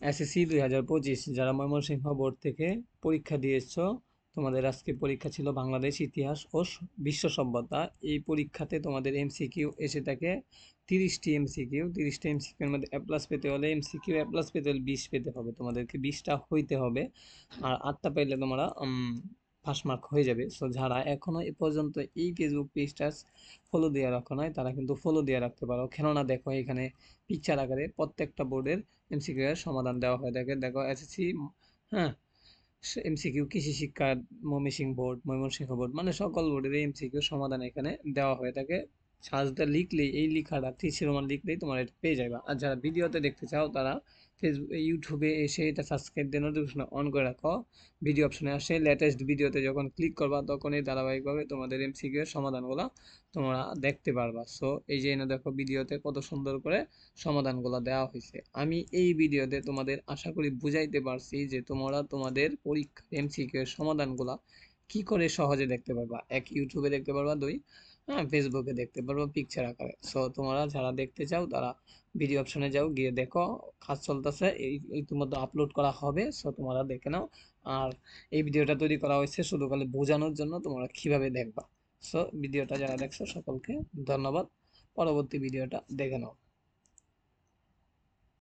SSC দুই হাজার পঁচিশ, যারা ময়মনসিংহ বোর্ড থেকে পরীক্ষা দিয়ে দিয়েছ, তোমাদের আজকে পরীক্ষা ছিল বাংলাদেশ ইতিহাস ও বিশ্ব সভ্যতা। এই পরীক্ষাতে তোমাদের এমসিকিউ এসে থাকে তিরিশটি এমসিকিউ। তিরিশটি এমসিকিউর মধ্যে অ্যাপ্লাস প্লাস পেতে হলে এমসিকিউ এ প্লাস পেতে হলে বিশ পেতে হবে। তোমাদেরকে বিশটা হইতে হবে। আর আটটা পাইলে তোমরা পাস মার্ক হয়ে যাবে। সো যারা এখনও এ পর্যন্ত এই ফেসবুক পেজটা ফলো দেওয়া রাখো নয় তারা কিন্তু ফলো দিয়ে রাখতে পারো। কেননা দেখো, এখানে পিকচার আকারে প্রত্যেকটা বোর্ডের এমসিকিউ এর সমাধান দেওয়া হয়ে। থাকে দেখো এসএসসি হ্যাঁ এমসিকিউ কৃষি শিক্ষা, ময়মনসিংহ বোর্ড ময়মনসিংহ বোর্ড মানে সকল বোর্ডের এমসিকিউ সমাধান এখানে দেওয়া হয়ে। থাকে সার্চটা লিখলেই, এই লেখাটা টি শিরোমান লিখলেই তোমরা এটা পেয়ে যাবে আর যারা ভিডিওতে দেখতে চাও তারা ফেসবুক ইউটিউবে এসে এটা সাবস্ক্রাইব দিয়ে নোটিফিকেশন অন করে রাখো। ভিডিও অপশনে আসে লেটেস্ট ভিডিওতে যখন ক্লিক করবা তখনই ধারাবাহিকভাবে তোমাদের এমসিকিউ এর সমাধানগুলো তোমরা দেখতে পারবা। সো এই যে এনে দেখো ভিডিওতে কত সুন্দর করে সমাধানগুলো দেওয়া হয়েছে আমি এই ভিডিওতে তোমাদের আশা করি বুঝাইতে পারছি যে তোমরা তোমাদের পরীক্ষা এমসিকিউ এর সমাধানগুলো কি করে সহজে দেখতে পারবা। এক ইউটিউবে দেখতে পারবা, দুই হ্যাঁ ফেসবুকে দেখতে পারব পিকচার আকারে। সো তোমরা যারা দেখতে চাও, তারা ভিডিও অপশনে যাও, গিয়ে দেখো, কাজ চলতেছে ইতিমধ্যে আপলোড করা হবে সো তোমরা দেখে নাও। আর এই ভিডিওটা তৈরি করা হয়েছে শুধু খালি বোঝানোর জন্য, তোমরা কীভাবে দেখবা। সো ভিডিওটা যারা দেখছ, সকলকে ধন্যবাদ। পরবর্তী ভিডিওটা দেখে নাও।